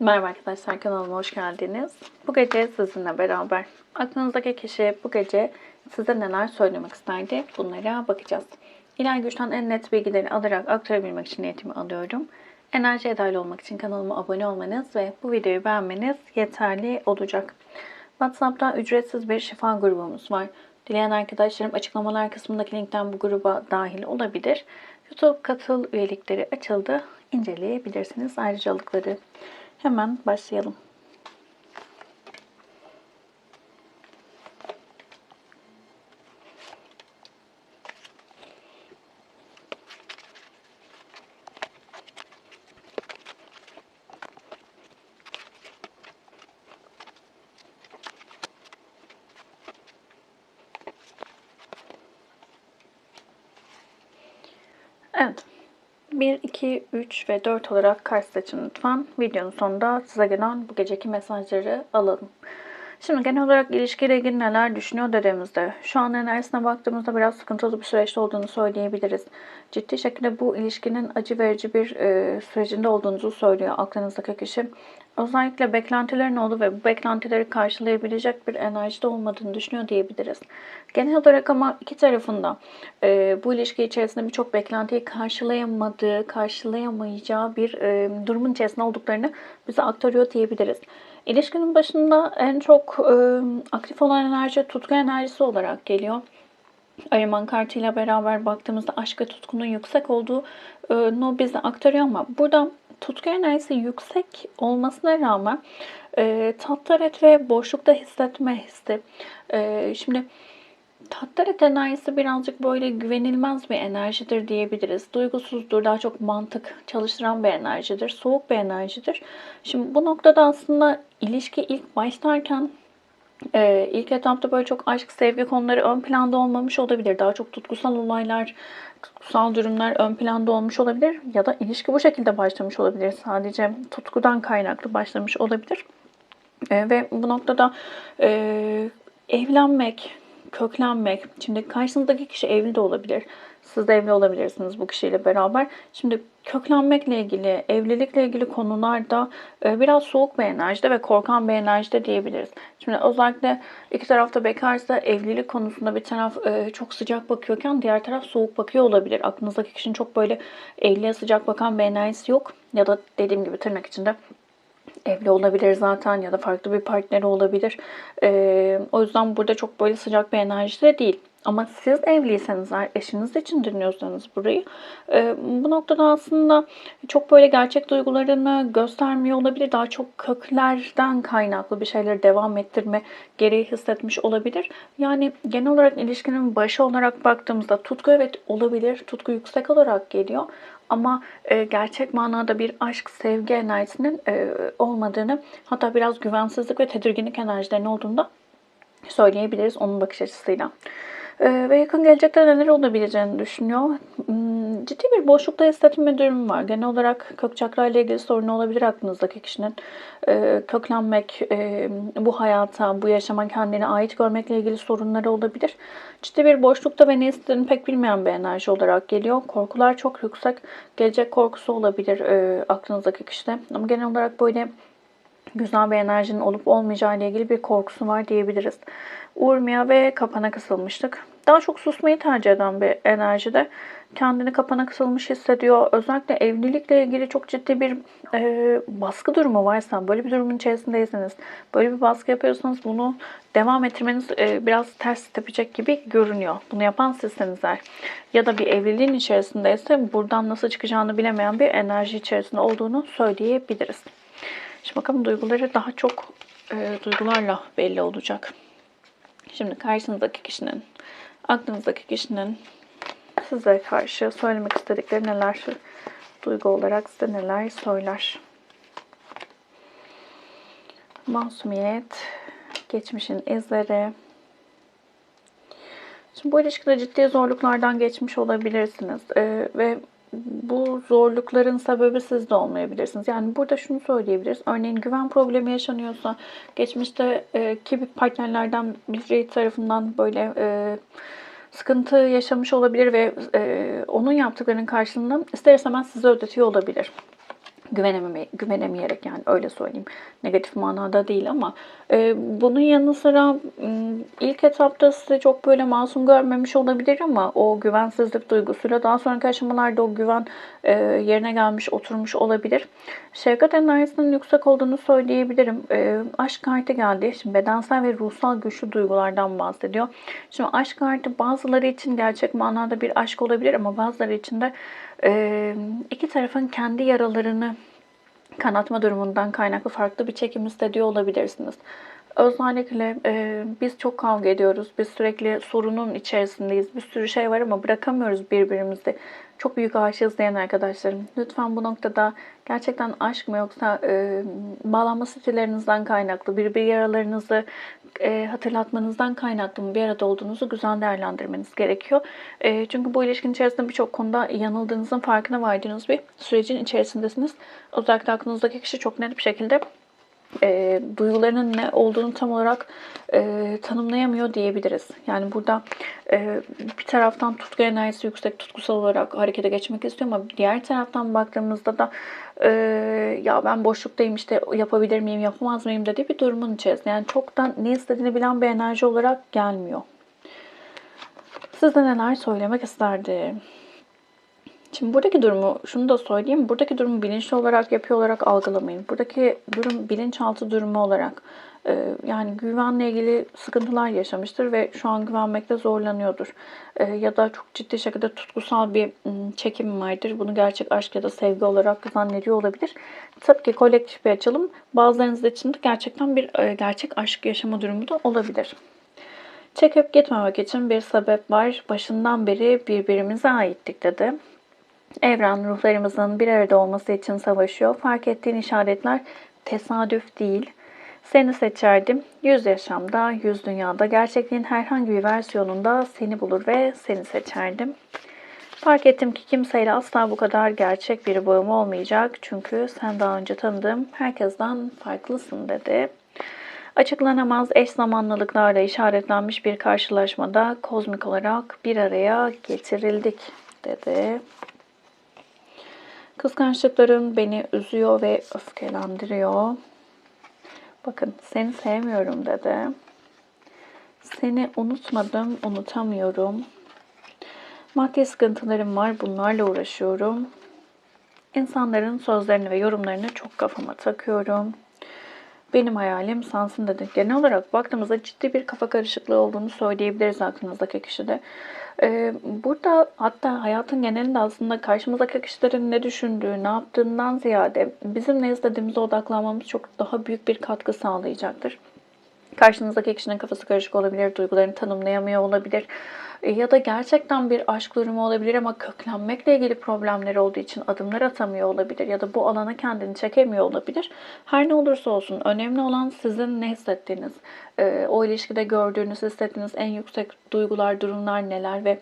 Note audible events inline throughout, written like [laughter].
Merhaba arkadaşlar kanalıma hoş geldiniz. Bu gece sizinle beraber aklınızdaki kişi bu gece size neler söylemek isterdi bunlara bakacağız. İlahi güçten en net bilgileri alarak aktarabilmek için niyetimi alıyorum. Enerjiye dahil olmak için kanalıma abone olmanız ve bu videoyu beğenmeniz yeterli olacak. WhatsApp'ta ücretsiz bir şifa grubumuz var. Dileyen arkadaşlarım açıklamalar kısmındaki linkten bu gruba dahil olabilir. YouTube katıl üyelikleri açıldı. İnceleyebilirsiniz ayrıcalıkları. Hemen başlayalım. Evet. 1, 2, 3 ve 4 olarak kart seçin lütfen. Videonun sonunda size gelen bu geceki mesajları alalım. Şimdi genel olarak ilişkiyle ilgili neler düşünüyor dediğimizde şu an enerjisine baktığımızda biraz sıkıntılı bir süreçte olduğunu söyleyebiliriz. Ciddi şekilde bu ilişkinin acı verici bir e, sürecinde olduğunuzu söylüyor aklınızdaki kişi. Özellikle beklentilerin olduğu ve bu beklentileri karşılayabilecek bir enerjide olmadığını düşünüyor diyebiliriz. Genel olarak ama iki tarafında e, bu ilişki içerisinde birçok beklentiyi karşılayamadığı, karşılayamayacağı bir e, durumun içerisinde olduklarını bize aktarıyor diyebiliriz. İlişkinin başında en çok e, aktif olan enerji tutku enerjisi olarak geliyor. Ayırman kartıyla beraber baktığımızda aşk ve tutkunun yüksek olduğunu bize aktarıyor ama burada tutku enerjisi yüksek olmasına rağmen e, tattaret ve boşlukta hissetme hissi. E, şimdi Tattaret enerjisi birazcık böyle güvenilmez bir enerjidir diyebiliriz. Duygusuzdur, daha çok mantık çalıştıran bir enerjidir, soğuk bir enerjidir. Şimdi bu noktada aslında ilişki ilk başlarken e, ilk etapta böyle çok aşk, sevgi konuları ön planda olmamış olabilir. Daha çok tutkusal olaylar, tutkusal durumlar ön planda olmuş olabilir. Ya da ilişki bu şekilde başlamış olabilir. Sadece tutkudan kaynaklı başlamış olabilir. E, ve bu noktada e, evlenmek, köklenmek. Şimdi karşınızdaki kişi evli de olabilir. Siz de evli olabilirsiniz bu kişiyle beraber. Şimdi köklenmekle ilgili, evlilikle ilgili konularda e, biraz soğuk bir enerjide ve korkan bir enerjide diyebiliriz. Şimdi özellikle iki tarafta bekarsa evlilik konusunda bir taraf e, çok sıcak bakıyorken diğer taraf soğuk bakıyor olabilir. Aklınızdaki kişinin çok böyle evliliğe sıcak bakan bir enerjisi yok. Ya da dediğim gibi tırnak içinde evli olabilir zaten ya da farklı bir partneri olabilir. Ee, o yüzden burada çok böyle sıcak bir enerji de değil. Ama siz evliyseniz, eşiniz için dinliyorsanız burayı, e, bu noktada aslında çok böyle gerçek duygularını göstermiyor olabilir. Daha çok köklerden kaynaklı bir şeyleri devam ettirme gereği hissetmiş olabilir. Yani genel olarak ilişkinin başı olarak baktığımızda tutku evet olabilir. Tutku yüksek olarak geliyor. Ama e, gerçek manada bir aşk, sevgi enerjisinin e, olmadığını hatta biraz güvensizlik ve tedirginlik enerjilerinin olduğunu da söyleyebiliriz onun bakış açısıyla. Ee, ve yakın gelecekte neler olabileceğini düşünüyor. Hmm, ciddi bir boşlukta hissetme durumu var. Genel olarak kök çakra ile ilgili sorun olabilir aklınızdaki kişinin. Ee, köklenmek, e, bu hayata, bu yaşama kendine ait görmekle ilgili sorunları olabilir. Ciddi bir boşlukta ve ne istediğini pek bilmeyen bir enerji olarak geliyor. Korkular çok yüksek. Gelecek korkusu olabilir e, aklınızdaki kişide. Ama genel olarak böyle güzel bir enerjinin olup olmayacağı ile ilgili bir korkusu var diyebiliriz. Urmia ve kapana kısılmıştık. Daha çok susmayı tercih eden bir enerjide. Kendini kapana kısılmış hissediyor. Özellikle evlilikle ilgili çok ciddi bir e, baskı durumu varsa, böyle bir durumun içerisindeyseniz, böyle bir baskı yapıyorsanız bunu devam ettirmeniz e, biraz ters tepecek gibi görünüyor. Bunu yapan sizseniz eğer. Ya da bir evliliğin içerisindeyse buradan nasıl çıkacağını bilemeyen bir enerji içerisinde olduğunu söyleyebiliriz. Şimdi bakalım duyguları daha çok e, duygularla belli olacak. Şimdi karşınızdaki kişinin, aklınızdaki kişinin size karşı söylemek istedikleri neler, duygu olarak size neler söyler. Masumiyet, geçmişin izleri. Şimdi bu ilişkide ciddi zorluklardan geçmiş olabilirsiniz. Ee, ve bu zorlukların sebebi siz de olmayabilirsiniz. Yani burada şunu söyleyebiliriz. Örneğin güven problemi yaşanıyorsa geçmişte e, ki partnerlerden biri tarafından böyle e, sıkıntı yaşamış olabilir ve e, onun yaptıklarının karşılığında ister istemez size ödetiyor olabilir. Güvenememe, güvenemeyerek yani öyle söyleyeyim. Negatif manada değil ama e, bunun yanı sıra ilk etapta sizi çok böyle masum görmemiş olabilir ama o güvensizlik duygusuyla daha sonraki aşamalarda o güven e, yerine gelmiş, oturmuş olabilir. Şefkat enerjisinin yüksek olduğunu söyleyebilirim. E, aşk kartı geldi. Şimdi bedensel ve ruhsal güçlü duygulardan bahsediyor. Şimdi aşk kartı bazıları için gerçek manada bir aşk olabilir ama bazıları için de e, iki tarafın kendi yaralarını kanatma durumundan kaynaklı farklı bir çekim hissediyor olabilirsiniz. Özellikle e, biz çok kavga ediyoruz. Biz sürekli sorunun içerisindeyiz. Bir sürü şey var ama bırakamıyoruz birbirimizi. Çok büyük aşığız diyen arkadaşlarım. Lütfen bu noktada gerçekten aşk mı yoksa e, bağlanma stillerinizden kaynaklı, birbir yaralarınızı e, hatırlatmanızdan kaynaklı mı bir arada olduğunuzu güzel değerlendirmeniz gerekiyor. E, çünkü bu ilişkin içerisinde birçok konuda yanıldığınızın farkına vardığınız bir sürecin içerisindesiniz. Özellikle aklınızdaki kişi çok net bir şekilde e, duygularının ne olduğunu tam olarak e, tanımlayamıyor diyebiliriz. Yani burada e, bir taraftan tutku enerjisi yüksek tutkusal olarak harekete geçmek istiyor ama diğer taraftan baktığımızda da e, ya ben boşluktayım işte yapabilir miyim yapamaz mıyım dediği bir durumun içerisinde. Yani çoktan ne istediğini bilen bir enerji olarak gelmiyor. Size neler söylemek isterdi? Şimdi buradaki durumu, şunu da söyleyeyim. Buradaki durumu bilinçli olarak yapıyor olarak algılamayın. Buradaki durum bilinçaltı durumu olarak e, yani güvenle ilgili sıkıntılar yaşamıştır ve şu an güvenmekte zorlanıyordur. E, ya da çok ciddi şekilde tutkusal bir çekim vardır. Bunu gerçek aşk ya da sevgi olarak zannediyor olabilir. Tabii ki kolektif bir açılım. Bazılarınız için de gerçekten bir e, gerçek aşk yaşama durumu da olabilir. Çekip gitmemek için bir sebep var. Başından beri birbirimize aittik dedi. Evren ruhlarımızın bir arada olması için savaşıyor. Fark ettiğin işaretler tesadüf değil. Seni seçerdim. Yüz yaşamda, yüz dünyada, gerçekliğin herhangi bir versiyonunda seni bulur ve seni seçerdim. Fark ettim ki kimseyle asla bu kadar gerçek bir bağım olmayacak. Çünkü sen daha önce tanıdığım herkesten farklısın dedi. Açıklanamaz eş zamanlılıklarla işaretlenmiş bir karşılaşmada kozmik olarak bir araya getirildik dedi. Kıskançlıkların beni üzüyor ve öfkelendiriyor. Bakın seni sevmiyorum dedi. Seni unutmadım, unutamıyorum. Maddi sıkıntılarım var, bunlarla uğraşıyorum. İnsanların sözlerini ve yorumlarını çok kafama takıyorum. Benim hayalim sensin dedi. Genel olarak baktığımızda ciddi bir kafa karışıklığı olduğunu söyleyebiliriz aklınızdaki kişide. Ee, burada hatta hayatın genelinde aslında karşımızdaki kişilerin ne düşündüğü, ne yaptığından ziyade bizim ne istediğimize odaklanmamız çok daha büyük bir katkı sağlayacaktır. Karşınızdaki kişinin kafası karışık olabilir, duygularını tanımlayamıyor olabilir. E, ya da gerçekten bir aşk durumu olabilir ama köklenmekle ilgili problemleri olduğu için adımlar atamıyor olabilir ya da bu alana kendini çekemiyor olabilir. Her ne olursa olsun önemli olan sizin ne hissettiğiniz, e, o ilişkide gördüğünüz, hissettiğiniz en yüksek duygular, durumlar neler ve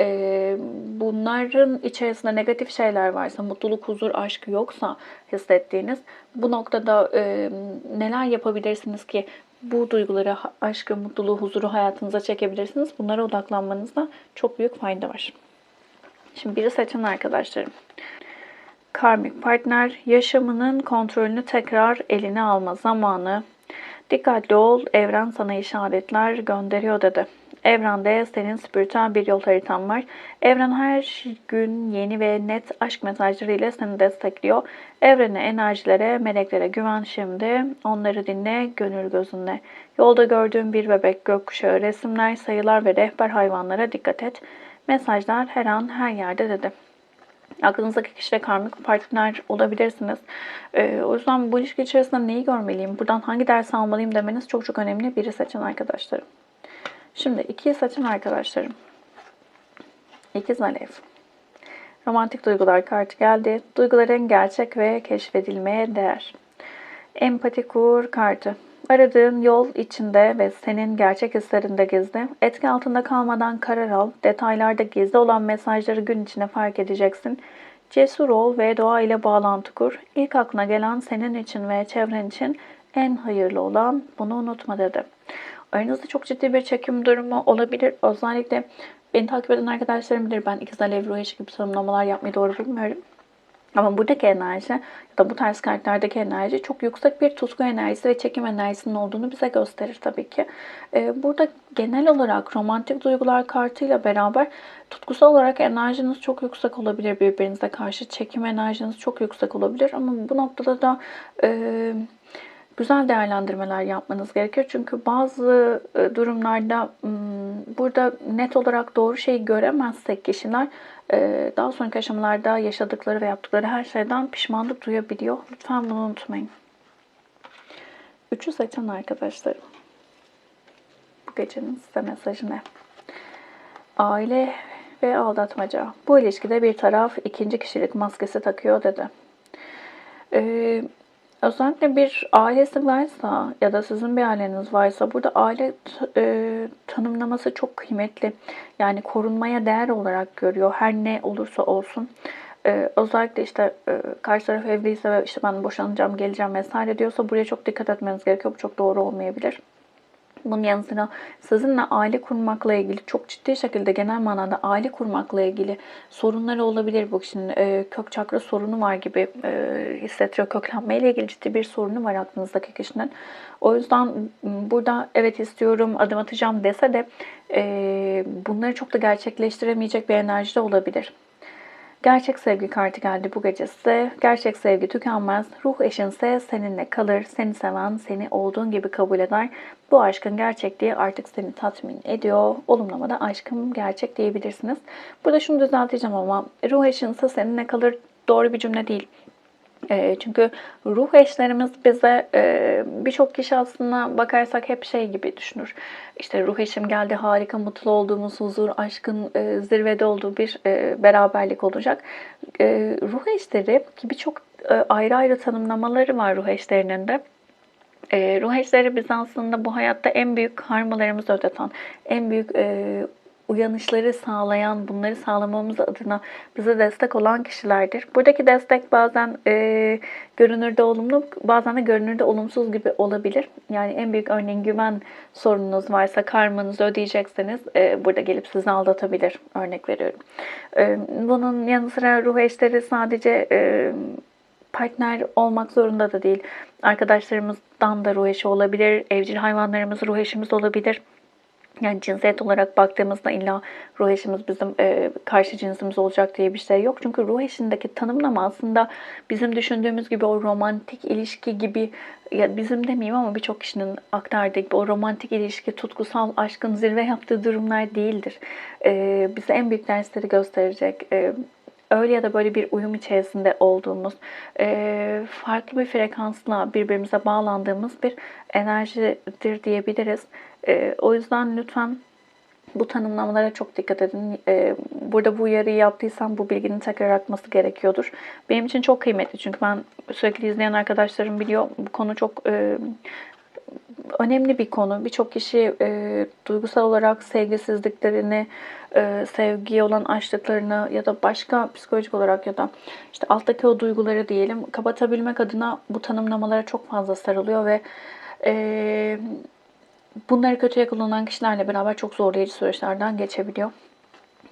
e, bunların içerisinde negatif şeyler varsa, mutluluk, huzur, aşk yoksa hissettiğiniz bu noktada neler yapabilirsiniz ki bu duyguları, aşkı, mutluluğu, huzuru hayatınıza çekebilirsiniz. Bunlara odaklanmanızda çok büyük fayda var. Şimdi biri seçin arkadaşlarım. Karmik partner yaşamının kontrolünü tekrar eline alma zamanı. Dikkatli ol, evren sana işaretler gönderiyor dedi. Evrende senin spiritüel bir yol haritan var. Evren her gün yeni ve net aşk mesajları ile seni destekliyor. Evrene, enerjilere, meleklere güven şimdi. Onları dinle, gönül gözünle. Yolda gördüğün bir bebek, gökkuşağı, resimler, sayılar ve rehber hayvanlara dikkat et. Mesajlar her an her yerde dedi. Aklınızdaki kişiyle karmik partner olabilirsiniz. Ee, o yüzden bu ilişki içerisinde neyi görmeliyim, buradan hangi ders almalıyım demeniz çok çok önemli. Biri seçin arkadaşlarım. Şimdi ikiyi seçin arkadaşlarım. İkiz Alev. Romantik duygular kartı geldi. Duyguların gerçek ve keşfedilmeye değer. Empati kur kartı. Aradığın yol içinde ve senin gerçek hislerinde gizli. Etki altında kalmadan karar al. Detaylarda gizli olan mesajları gün içinde fark edeceksin. Cesur ol ve doğa ile bağlantı kur. İlk aklına gelen senin için ve çevren için en hayırlı olan bunu unutma dedi. Aranızda çok ciddi bir çekim durumu olabilir. Özellikle beni takip eden arkadaşlarım bilir. Ben ikiz alev ruh gibi tanımlamalar yapmayı doğru bilmiyorum. Ama buradaki enerji ya da bu tarz kartlardaki enerji çok yüksek bir tutku enerjisi ve çekim enerjisinin olduğunu bize gösterir tabii ki. Ee, burada genel olarak romantik duygular kartıyla beraber tutkusal olarak enerjiniz çok yüksek olabilir birbirinize karşı. Çekim enerjiniz çok yüksek olabilir ama bu noktada da e, güzel değerlendirmeler yapmanız gerekiyor. Çünkü bazı e, durumlarda burada net olarak doğru şeyi göremezsek kişiler e, daha sonraki aşamalarda yaşadıkları ve yaptıkları her şeyden pişmanlık duyabiliyor. Lütfen bunu unutmayın. Üçü seçen arkadaşlarım. Bu gecenin size mesajı ne? Aile ve aldatmaca. Bu ilişkide bir taraf ikinci kişilik maskesi takıyor dedi. Ee, özellikle bir ailesi varsa ya da sizin bir aileniz varsa burada aile e, tanımlaması çok kıymetli. Yani korunmaya değer olarak görüyor her ne olursa olsun. Ee, özellikle işte e, karşı taraf evliyse ve işte ben boşanacağım, geleceğim vesaire diyorsa buraya çok dikkat etmeniz gerekiyor. Bu çok doğru olmayabilir. Bunun yanı sıra sizinle aile kurmakla ilgili çok ciddi şekilde genel manada aile kurmakla ilgili sorunları olabilir. Bu kişinin e, kök çakra sorunu var gibi e, hissettiriyor. Köklenme ile ilgili ciddi bir sorunu var aklınızdaki kişinin. O yüzden burada evet istiyorum adım atacağım dese de e, bunları çok da gerçekleştiremeyecek bir enerjide olabilir. Gerçek sevgi kartı geldi bu gece size. Gerçek sevgi tükenmez. Ruh eşinse seninle kalır. Seni seven, seni olduğun gibi kabul eder. Bu aşkın gerçekliği artık seni tatmin ediyor. Olumlamada aşkım gerçek diyebilirsiniz. Burada şunu düzelteceğim ama ruh eşinse seninle kalır doğru bir cümle değil. E, çünkü ruh eşlerimiz bize e, birçok kişi aslında bakarsak hep şey gibi düşünür. İşte ruh eşim geldi harika mutlu olduğumuz huzur, aşkın e, zirvede olduğu bir beraberlik olacak. Ruh eşleri ki birçok ayrı ayrı tanımlamaları var ruh eşlerinin de. ruh eşleri biz aslında bu hayatta en büyük karmalarımızı ödeten, en büyük uyanışları sağlayan, bunları sağlamamız adına bize destek olan kişilerdir. Buradaki destek bazen e, görünürde olumlu, bazen de görünürde olumsuz gibi olabilir. Yani en büyük örneğin güven sorununuz varsa karmanızı ödeyecekseniz e, burada gelip sizi aldatabilir. Örnek veriyorum. E, bunun yanı sıra ruh eşleri sadece e, partner olmak zorunda da değil. Arkadaşlarımızdan da ruh eşi olabilir. Evcil hayvanlarımız ruh eşimiz olabilir. Yani cinsiyet olarak baktığımızda illa ruh eşimiz bizim e, karşı cinsimiz olacak diye bir şey yok. Çünkü ruh eşindeki tanımlama aslında bizim düşündüğümüz gibi o romantik ilişki gibi ya bizim demeyeyim ama birçok kişinin aktardığı gibi o romantik ilişki, tutkusal aşkın zirve yaptığı durumlar değildir. E, bize en büyük dersleri gösterecek. E, öyle ya da böyle bir uyum içerisinde olduğumuz, e, farklı bir frekansla birbirimize bağlandığımız bir enerjidir diyebiliriz. E, o yüzden lütfen bu tanımlamalara çok dikkat edin. E, burada bu uyarıyı yaptıysam bu bilginin tekrar akması gerekiyordur. Benim için çok kıymetli çünkü ben sürekli izleyen arkadaşlarım biliyor. Bu konu çok e, önemli bir konu. Birçok kişi e, duygusal olarak sevgisizliklerini, e, sevgiye olan açlıklarını ya da başka psikolojik olarak ya da işte alttaki o duyguları diyelim kapatabilmek adına bu tanımlamalara çok fazla sarılıyor ve e, bunları kötüye kullanan kişilerle beraber çok zorlayıcı süreçlerden geçebiliyor.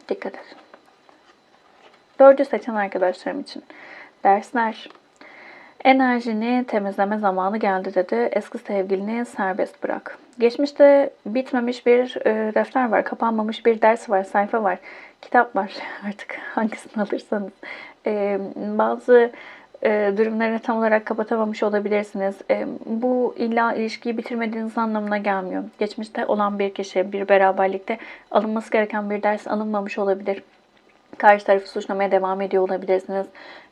Dikkat edin. Dördü seçen arkadaşlarım için dersler. Enerjini temizleme zamanı geldi dedi. Eski sevgilini serbest bırak. Geçmişte bitmemiş bir e, defter var, kapanmamış bir ders var, sayfa var, kitap var. [laughs] Artık hangisini alırsanız. E, bazı e, durumları tam olarak kapatamamış olabilirsiniz. E, bu illa ilişkiyi bitirmediğiniz anlamına gelmiyor. Geçmişte olan bir kişi, bir beraberlikte alınması gereken bir ders alınmamış olabilir. Karşı tarafı suçlamaya devam ediyor olabilirsiniz.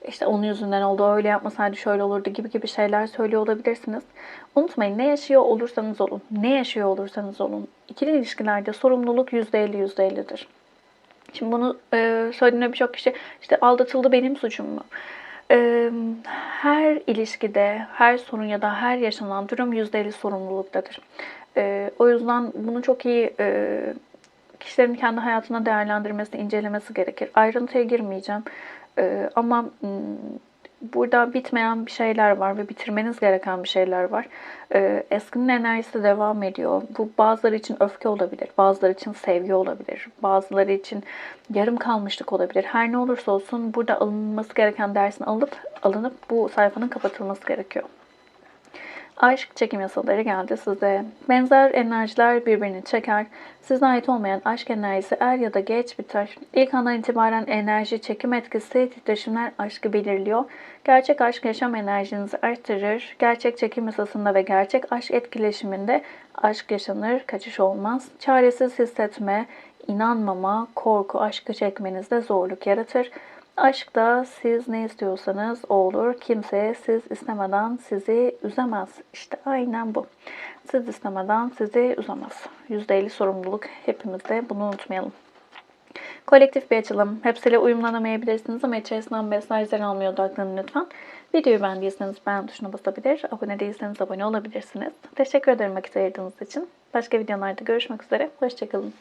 İşte onun yüzünden oldu, öyle yapmasaydı şöyle olurdu gibi gibi şeyler söylüyor olabilirsiniz. Unutmayın ne yaşıyor olursanız olun, ne yaşıyor olursanız olun. İkili ilişkilerde sorumluluk %50 %50'dir. Şimdi bunu e, söylediğinde birçok kişi işte aldatıldı benim suçum mu? her ilişkide, her sorun ya da her yaşanan durum %50 sorumluluktadır. O yüzden bunu çok iyi kişilerin kendi hayatına değerlendirmesi, incelemesi gerekir. Ayrıntıya girmeyeceğim. Ama burada bitmeyen bir şeyler var ve bitirmeniz gereken bir şeyler var. Ee, eskinin enerjisi devam ediyor. Bu bazıları için öfke olabilir, bazıları için sevgi olabilir, bazıları için yarım kalmışlık olabilir. Her ne olursa olsun burada alınması gereken dersin alıp alınıp bu sayfanın kapatılması gerekiyor. Aşk çekim yasaları geldi size. Benzer enerjiler birbirini çeker. Size ait olmayan aşk enerjisi er ya da geç biter. İlk andan itibaren enerji, çekim etkisi, titreşimler aşkı belirliyor. Gerçek aşk yaşam enerjinizi artırır. Gerçek çekim yasasında ve gerçek aşk etkileşiminde aşk yaşanır, kaçış olmaz. Çaresiz hissetme, inanmama, korku aşkı çekmenizde zorluk yaratır. Aşkta siz ne istiyorsanız olur. Kimse siz istemeden sizi üzemez. İşte aynen bu. Siz istemeden sizi üzemez. %50 sorumluluk hepimizde bunu unutmayalım. Kolektif bir açılım. Hepsiyle uyumlanamayabilirsiniz ama içerisinden mesajlar almaya odaklanın lütfen. Videoyu beğendiyseniz beğen tuşuna basabilir, abone değilseniz abone olabilirsiniz. Teşekkür ederim vakit ayırdığınız için. Başka videolarda görüşmek üzere. Hoşçakalın.